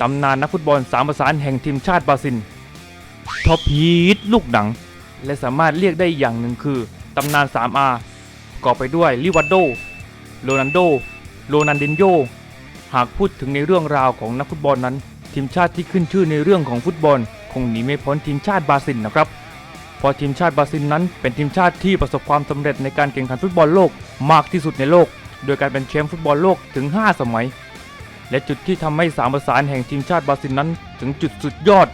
ตำนานนักฟุตบอลสามประสานแห่งทีมชาติบราซิลท็อปฮีทลูกหนัง และสามารถเรียกได้อย่างหนึ่งคือตำนาน 3R ประกอบไปด้วยลิวาโด โรนันโด โรนันดินโย หากพูดถึงในเรื่องราวของนักฟุตบอลนั้น ทีมชาติที่ขึ้นชื่อในเรื่องของฟุตบอล คงหนีไม่พ้นทีมชาติบราซิลนะครับเพราะทีมชาติบราซิลนั้นเป็นทีมชาติที่ประสบความสำเร็จในการแข่งขันฟุตบอลโลกมากที่สุดในโลก โดยการเป็นแชมป์ฟุตบอลโลกถึง 5 สมัย และจุดที่ทำให้สามประสานแห่งทีมชาติบราซิลนั้น ถึงจุดสุดยอด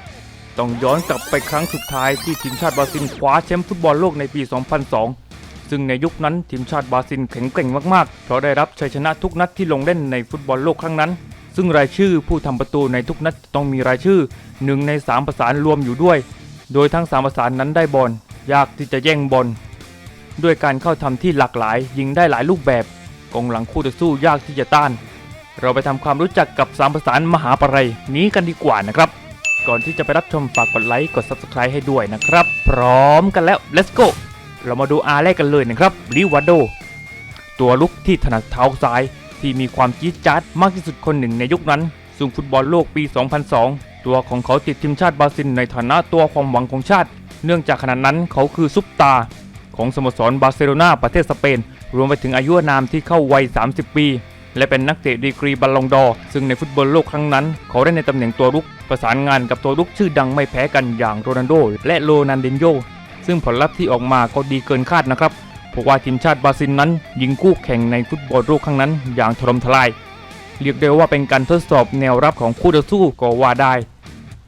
ต้องย้อนกลับไปครั้งสุดท้ายที่ทีมชาติบราซิลคว้าแชมป์ฟุตบอลโลกในปี 2002 ซึ่งในยุคนั้นทีมชาติบราซิลแข็งแกร่งมากๆ เพราะได้รับชัยชนะทุกนัดที่ลงเล่นในฟุตบอลโลกครั้งนั้น ซึ่งรายชื่อผู้ทำประตูในทุกนัดต้องมีรายชื่อหนึ่งในสามประสานรวมอยู่ด้วย โดยทั้งสามประสานนั้นได้บอลยากที่จะแย่งบอลด้วยการเข้าทำที่หลากหลาย ยิงได้หลายรูปแบบกองหลังคู่ต่อสู้ยากที่จะต้าน เราไปทำความรู้จักกับสามประสานมหาปรัยนี้กันดีกว่านะครับ ก่อนที่จะไปรับชมฝากกดไลค์กด Subscribe ให้ด้วยนะครับ พร้อมกันแล้ว let's go เรามาดูอาแรกกันเลยนะครับลิวาโดตัวลุกที่ถนัดเท้าซ้าย ที่มีความจี๊ดจ๊าดมากที่สุดคนหนึ่งในยุคนั้นซึ่งฟุตบอลโลกปี 2002 ตัวของเขาติดทีมชาติบราซิลในฐานะตัวความหวังของชาติ เนื่องจากขณะนั้นเขาคือซุปตา ของสโมสรบาร์เซโลนาประเทศสเปน รวมไปถึงอายุนามที่เข้าวัย 30 ปี และเป็นนักเตะดีกรีบัลลงดอ ซึ่งในฟุตบอลโลกครั้งนั้นเขาได้ในตำแหน่งตัวรุกประสานงานกับตัวรุกชื่อดังไม่แพ้กันอย่างโรนัลโดและโรนันเดนโยซึ่งผลลัพธ์ที่ออกมาก็ดีเกินคาดนะครับเพราะว่าทีมชาติบราซิลนั้น ยิงคู่แข่งในฟุตบอลโลกครั้งนั้น อย่างถล่มทลายเรียกได้ว่าเป็นการทดสอบแนวรับของคู่ต่อสู้ก็ว่าได้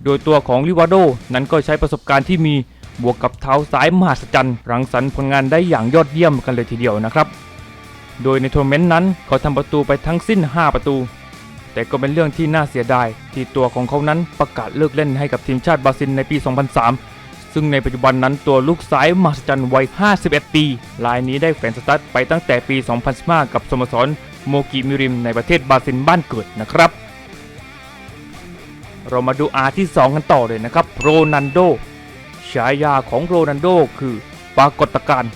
โดยตัวของลิวาโดนั้นก็ใช้ประสบการณ์ที่มีบวกกับเท้าซ้ายมหัศจรรย์รังสรรค์ผลงานได้อย่างยอดเยี่ยมกันเลยทีเดียวนะครับ โดยในทัวร์เมนต์นั้นเขาทำประตูไปทั้งสิ้น 5 ประตู แต่ก็เป็นเรื่องที่น่าเสียดาย ที่ตัวของเขานั้นประกาศเลิกเล่นให้กับทีมชาติบราซิลในปี 2003 ซึ่งในปัจจุบันนั้นตัวลูกซ้ายมหัศจรรย์วัย 51 ปีรายนี้ได้แขวนสตาร์ทไปตั้งแต่ปี 2015 กับสโมสรโมกิมิริมในประเทศบราซิลบ้านเกิดนะครับ เรามาดูอาที่ 2 กันต่อเลยนะครับโรนันโดฉายาของโรนันโดคือปรากฏการณ์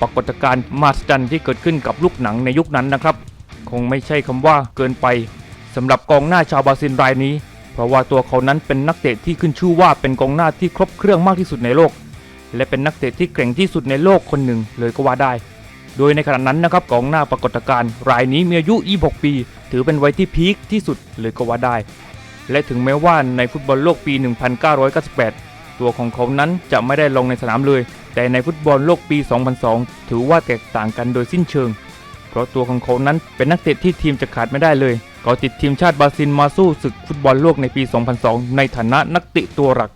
ปรากฏการณ์มหัศจรรย์ที่เกิดขึ้นกับลูกหนังในยุคนั้นนะครับ คงไม่ใช่คำว่าเกินไปสำหรับกองหน้าชาวบราซิลรายนี้ เพราะว่าตัวเขานั้นเป็นนักเตะที่ขึ้นชื่อว่าเป็นกองหน้าที่ครบเครื่องมากที่สุดในโลก และเป็นนักเตะที่เก่งที่สุดในโลกคนหนึ่งเลยก็ว่าได้ โดยในขณะนั้นนะครับกองหน้าปรากฏการณ์รายนี้มีอายุ 26 ปี ถือเป็นวัยที่พีคที่สุดเลยก็ว่าได้ และถึงแม้ว่าในฟุตบอลโลกปี 1998 ตัวของเขานั้นจะไม่ได้ลงในสนามเลย แต่ในฟุตบอลโลกปี 2002 ถือว่าแตกต่างกันโดยสิ้นเชิง เพราะตัวของเขานั้นเป็นนักเตะที่ทีมจะขาดไม่ได้เลย เขาติดทีมชาติบราซิลมาสู้ศึกฟุตบอลโลกในปี 2002 ในฐานะนักเตะตัวหลัก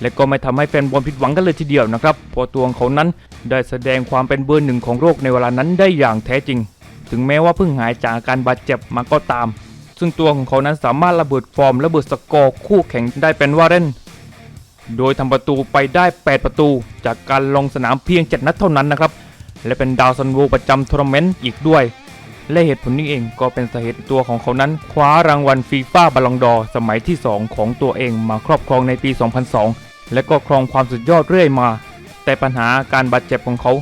และก็ไม่ทำให้แฟนบอลผิดหวังกันเลยทีเดียวนะครับเพราะตัวของเขานั้นได้แสดงความเป็นเบอร์หนึ่งของโลกในเวลานั้นได้อย่างแท้จริง ถึงแม้ว่าเพิ่งหายจากอาการบาดเจ็บมาก็ตาม ซึ่งตัวของเขานั้นสามารถระเบิดฟอร์มระเบิดสกอร์คู่แข่งได้เป็นว่าเล่น โดยทำประตูไปได้ 8 ประตู จากการลงสนามเพียง 7 นัดเท่านั้นนะครับ และเป็นดาวซันโวประจำทัวร์นาเมนต์อีกด้วย และเหตุผลนี้เองก็เป็นสาเหตุตัวของเขานั้น คว้ารางวัลฟีฟ่าบอลลงดอร์สมัยที่ 2 ของตัวเองมาครอบครองในปี 2002 และก็ครองความสุดยอดเรื่อยมา แต่ปัญหาการบาดเจ็บของเขา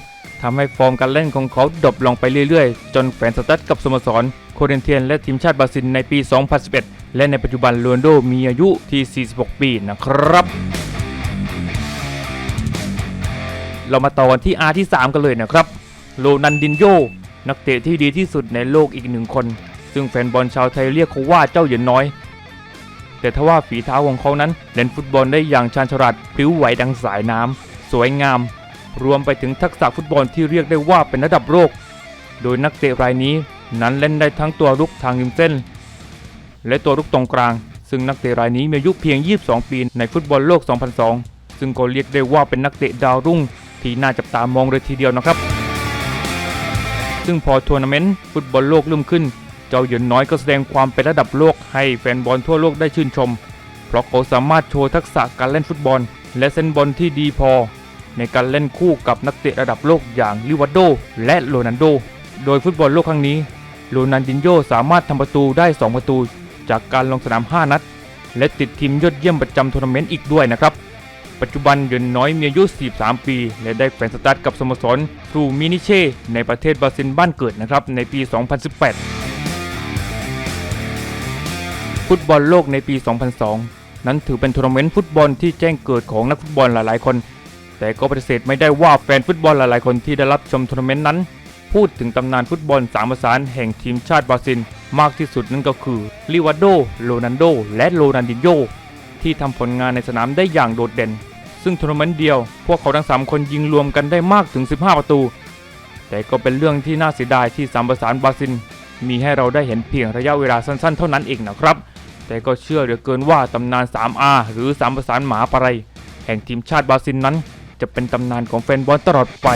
ทำให้ฟอร์มการเล่นของเขาดรอปลงไปเรื่อยๆ จนแฟนสตัดกับสโมสรโคเรนเทียนและทีมชาติบราซิลในปี 2011 และในปัจจุบันโรนโดมีอายุที่ 46 ปีนะครับ เรามาต่อกันที่ R ที่ 3 กันเลยนะครับโรนันดินโยนักเตะที่ดีที่สุดในโลกอีกหนึ่งคน ซึ่งแฟนบอลชาวไทยเรียกเขาว่าเจ้าเหยินน้อย แต่ทว่าฝีเท้าของเขานั้นเล่นฟุตบอลได้อย่างชาญฉลาดพลิ้วไหวดังสายน้ำสวยงาม รวมไปถึงทักษะฟุตบอลที่เรียกได้ว่าเป็นระดับโลก โดยนักเตะรายนี้นั้นเล่นได้ทั้งตัวรุกทางริมเส้น และตัวรุกตรงกลาง ซึ่งนักเตะรายนี้มีอายุเพียง 22 ปีในฟุตบอลโลก 2002 ซึ่งก็เรียกได้ว่าเป็นนักเตะดาวรุ่ง ที่น่าจับตามองเลยทีเดียวนะครับ ซึ่งพอทัวร์นาเมนต์ฟุตบอลโลกเริ่มขึ้น เจ้าหยินน้อยก็แสดงความเป็นระดับโลกให้แฟนบอลทั่วโลกได้ชื่นชม เพราะเขาสามารถโชว์ทักษะการเล่นฟุตบอล และเส้นบอลที่ดีพอ ในการเล่นคู่กับนักเตะระดับโลกอย่างลิวาโดและโรนันโด โดยฟุตบอลโลกครั้งนี้โรนันดินโยสามารถทำประตูได้ 2 ประตู จากการลงสนาม 5 นัด และติดทีมยอดเยี่ยมประจำทัวร์นาเมนต์อีกด้วยนะครับ ปัจจุบันเหยินน้อยมีอายุ 43 ปี และได้แขวนสตาร์ทกับสโมสรทรูมินิเช่ ในประเทศบราซิลบ้านเกิดนะครับในปี 2018 ฟุตบอลโลกในปี 2002 นั้นถือเป็นทัวร์นาเมนต์ฟุตบอลที่แจ้งเกิดของนักฟุตบอลหลายๆ คน แต่ก็ปฏิเสธไม่ได้ว่าแฟนฟุตบอลหลายๆ คนที่ได้รับชมทัวร์นาเมนต์นั้น พูดถึงตำนานฟุตบอลสามประสานแห่งทีมชาติบราซิลมากที่สุดนั่นก็คือลิวาโดโรนันโด และโรนันดินโญ ที่ทำผลงานในสนามได้อย่างโดดเด่น ซึ่งทัวร์นาเมนต์เดียวพวกเขาทั้ง 3 คนยิงรวมกันได้มากถึง 15 ประตู แต่ก็เป็นเรื่องที่น่าเสียดายที่สามประสานบราซิลมีให้เราได้เห็นเพียงระยะเวลาสั้นๆ เท่านั้นเองนะครับ แต่ก็เชื่อเหลือเกินว่าตำนาน 3R หรือสามประสานหมาปะไร แห่งทีมชาติบราซิลนั้น จะเป็นตำนานของแฟนบอลตลอดไป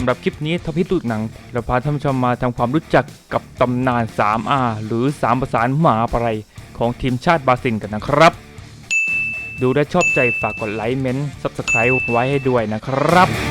สำหรับคลิปนี้ทพิตุกหนังเราพาท่านผู้ชมมาทำความรู้จักกับตำนาน 3R หรือ 3 ประสานหมาปะไรของทีมชาติบราซิลกันนะครับ ดูและชอบใจฝากกดไลค์เม้นต์ Subscribe ไว้ให้ด้วยนะครับ